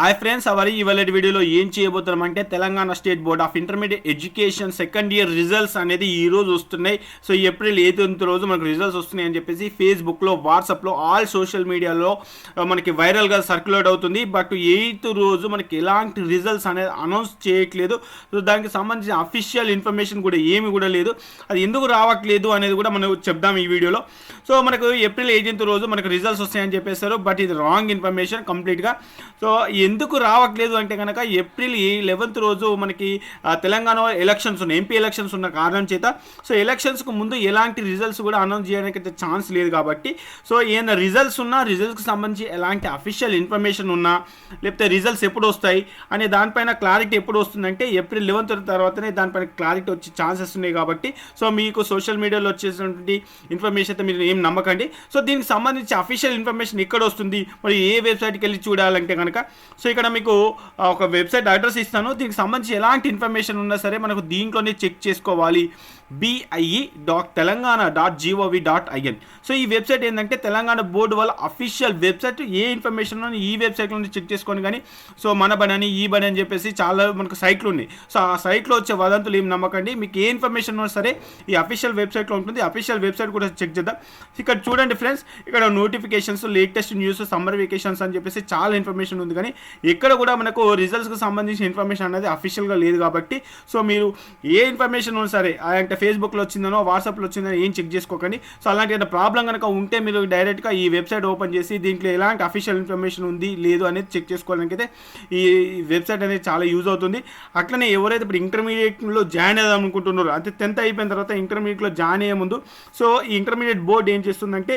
Hi friends అవరి ఇవాళ వీడియోలో ఏం చేయబోతున్నాం అంటే Telangana state board of intermediate education second year results అనేది ఈ రోజు వస్తున్నాయి. సో ఏప్రిల్ ఎయిత్ రోజు మనకు రిజల్ట్స్ వస్తున్నాయి అని చెప్పేసి ఫేస్బుక్లో వాట్సాప్లో ఆల్ సోషల్ మీడియాలో మనకి వైరల్గా సర్క్యులేట్ అవుతుంది. బట్ ఎయిత్ రోజు మనకి ఎలాంటి రిజల్ట్స్ అనేది అనౌన్స్ చేయట్లేదు. సో దానికి సంబంధించిన అఫీషియల్ ఇన్ఫర్మేషన్ కూడా ఏమి కూడా లేదు. అది ఎందుకు రావట్లేదు అనేది కూడా మనం చెప్దాం ఈ వీడియోలో. సో మనకు ఏప్రిల్ ఎయిటీన్త్ రోజు మనకు రిజల్ట్స్ వస్తాయని చెప్పేశారు. బట్ ఇది రాంగ్ ఇన్ఫర్మేషన్ కంప్లీట్గా. సో ఎందుకు రావట్లేదు అంటే కనుక ఏప్రిల్ లెవెన్త్ రోజు మనకి తెలంగాణ ఎలక్షన్స్ ఉన్నాయి. ఎంపీ ఎలక్షన్స్ ఉన్న కారణం చేత. సో ఎలక్షన్స్కు ముందు ఎలాంటి రిజల్ట్స్ కూడా అనౌన్స్ చేయడానికి అయితే ఛాన్స్ లేదు కాబట్టి సో ఏదైనా రిజల్ట్స్ ఉన్నా రిజల్ట్స్కి సంబంధించి ఎలాంటి అఫీషియల్ ఇన్ఫర్మేషన్ ఉన్నా లేకపోతే రిజల్ట్స్ ఎప్పుడు వస్తాయి అనే దానిపైన క్లారిటీ ఎప్పుడు వస్తుందంటే ఏప్రిల్ లెవెన్త్ తర్వాతనే దానిపైన క్లారిటీ వచ్చే ఛాన్సెస్ ఉన్నాయి కాబట్టి సో మీకు సోషల్ మీడియాలో వచ్చేసినటువంటి ఇన్ఫర్మేషన్ అయితే మీరు ఏం నమ్మకండి. సో దీనికి సంబంధించి అఫీషియల్ ఇన్ఫర్మేషన్ ఎక్కడ వస్తుంది? మరి ఏ వెబ్సైట్కి వెళ్ళి చూడాలంటే కనుక సో ఇక్కడ మీకు ఒక వెబ్సైట్ అడ్రస్ ఇస్తాను. దీనికి సంబంధించి ఎలాంటి ఇన్ఫర్మేషన్ ఉన్నా సరే మనకు దీంట్లోనే చెక్ చేసుకోవాలి. BIE dot Telangana dot GOV dot IN so ఈ వెబ్సైట్ ఏంటంటే తెలంగాణ బోర్డు వాళ్ళ అఫీషియల్ వెబ్సైట్ ఏ ఇన్ఫర్మేషన్ ఈ వెబ్సైట్లో చెక్ చేసుకొని కానీ సో మన బని అని ఈ బని అని చెప్పేసి చాలా మనకు సైట్లు ఉన్నాయి. సో ఆ సైట్లో వచ్చే వదంతులు ఏం నమ్మకండి? మీకు ఏ ఇన్ఫర్మేషన్ ఉన్నా సరే ఈ అఫీషియల్ వెబ్సైట్లో ఉంటుంది. అఫీషియల్ వెబ్సైట్ కూడా చెక్ చేద్దాం. ఇక్కడ చూడండి ఫ్రెండ్స్ ఇక్కడ notifications latest news summer vacations అని చెప్పేసి చాలా ఇన్ఫర్మేషన్ ఉంది కానీ ఇక్కడ కూడా మనకు రిజల్ట్స్కి సంబంధించిన ఇన్ఫర్మేషన్ అనేది అఫీషియల్గా లేదు కాబట్టి సో మీరు ఏ ఇన్ఫర్మేషన్ ఉన్నా సరే ఆ అంటే ఫేస్బుక్లో వచ్చిందనో వాట్సాప్లో వచ్చిందనో ఏం చెక్ చేసుకోకండి. సో అలాంటి ఏదైనా ప్రాబ్లం కనుక ఉంటే మీరు డైరెక్ట్గా ఈ వెబ్సైట్ ఓపెన్ చేసి దీంట్లో ఎలాంటి అఫీషియల్ ఇన్ఫర్మేషన్ ఉంది లేదు అనేది చెక్ చేసుకోవడానికి అయితే ఈ వెబ్సైట్ అనేది చాలా యూజ్ అవుతుంది. అట్లనే ఎవరైతే ఇప్పుడు ఇంటర్మీడియట్లో జాయిన్ అవుదాం అనుకుంటున్నారో అంటే టెన్త్ అయిపోయిన తర్వాత ఇంటర్మీడియట్లో జాయిన్ అయ్యే ముందు సో ఈ ఇంటర్మీడియట్ బోర్డు ఏం చేస్తుందంటే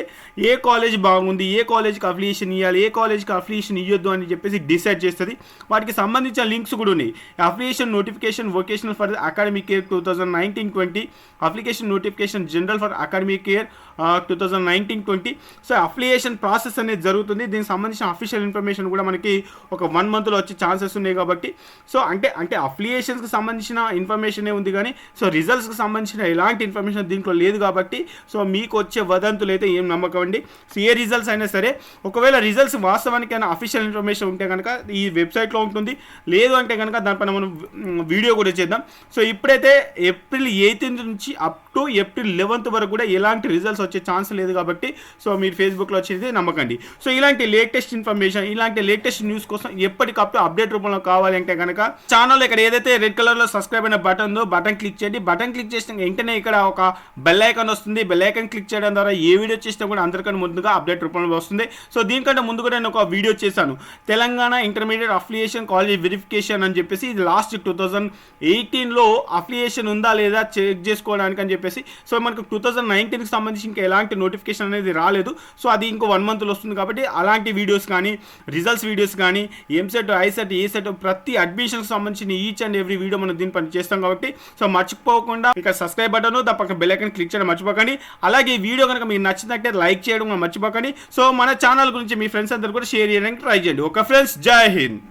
ఏ కాలేజ్ బాగుంది ఏ కాలేజ్కి అఫిలియేషన్ ఇవ్వాలి ఏ కాలేజ్కి అఫిలియేషన్ ఇవ్వద్దు అని చెప్పేసి డిసైడ్ చేస్తుంది. వాటికి సంబంధించిన లింక్స్ కూడా ఉన్నాయి. Affiliation notification vocational for academic year two thousand nineteen twenty application notification general for academic year two thousand nineteen twenty so application process అనేది జరుగుతుంది. దీనికి సంబంధించిన అఫీషియల్ ఇన్ఫర్మేషన్ కూడా మనకి ఒక వన్ మంత్లో వచ్చే ఛాన్సెస్ ఉన్నాయి కాబట్టి. సో అంటే అంటే అఫిలియేషన్స్కి సంబంధించిన ఇన్ఫర్మేషనే ఉంది కానీ సో రిజల్ట్స్కి సంబంధించిన ఎలాంటి ఇన్ఫర్మేషన్ దీంట్లో లేదు కాబట్టి సో మీకు వచ్చే వదంతులు అయితే ఏం నమ్మకండి సో ఏ రిజల్ట్స్ అయినా సరే ఒకవేళ రిజల్ట్స్ వాస్తవానికైనా అఫీషియల్ ఇన్ఫర్మేషన్ ఉంటే కనుక ఈ వెబ్సైట్లో ఉంటుంది. లేదు అంటే కనుక దానిపైన మనం వీడియో కూడా చేద్దాం. సో ఇప్పుడైతే ఏప్రిల్ ఎయిటీన్త్ నుంచి అప్ టు ఏప్రిల్ లెవెన్త్ వరకు కూడా ఎలాంటి రిజల్ట్స్ వచ్చే ఛాన్స్ లేదు కాబట్టి సో మీరు ఫేస్బుక్లో వచ్చేది నమ్మకండి. సో ఇలాంటి లేటెస్ట్ ఇన్ఫర్మేషన్ ఇలాంటి లేటెస్ట్ న్యూస్ కోసం ఎప్పటికప్పుడు అప్డేట్ రూపంలో కావాలి అంటే కనుక ఛానల్ ఇక్కడ ఏదైతే రెడ్ కలర్లో సబ్స్క్రైబ్ అయిన బటన్ ఉందో బటన్ క్లిక్ చేయండి. బటన్ క్లిక్ చేసిన వెంటనే ఇక్కడ ఒక బెల్ ఐకాన్ వస్తుంది. బెల్ ఐకాన్ క్లిక్ చేయడం ద్వారా ఏ వీడియో చేసినా కూడా అందరికన్నా ముందుగా అప్డేట్ రూపంలో వస్తుంది. సో దీనికంటే ముందు కూడా నేను ఒక వీడియో చేశాను. Telangana intermediate affiliation college verification అని చెప్పేసి ఇది లాస్ట్ టూ థౌజండ్ ఎయిటీన్లో అఫిలియేషన్ ఉందా లేదా చెక్ చేసుకోవడానికి అని చెప్పేసి. సో మనకు టూ థౌజండ్ నైన్టీన్కి సంబంధించి ఇంకా ఎలాంటి నోటిఫికేషన్ అనేది రాలేదు. సో అది ఇంకో వన్ మంత్లో వస్తుంది కాబట్టి అలాంటి వీడియోస్ కానీ రిజల్ట్స్ వీడియోస్ కానీ ఎంసెట్ ఐసెట్ ఈసెట్ ప్రతి అడ్మిషన్కి సంబంధించిన ఈచ్ అండ్ ఎవ్రీ వీడియో మనం దీని పని చేస్తాం కాబట్టి. సో మర్చిపోకుండా ఇక సబ్స్క్రైబ్ బటన్ తప్పక బెల్ ఐకన్ క్లిక్ చేయడం మర్చిపోకండి. అలాగే ఈ వీడియో కనుక మీకు నచ్చినట్టే లైక్ చేయడం మర్చిపోకండి. సో మన ఛానల్ గురించి మీ ఫ్రెండ్స్ అందరూ కూడా షేర్ చేయడానికి ట్రై చేయండి. ఒక ఫ్రెండ్స్ జై హింద్.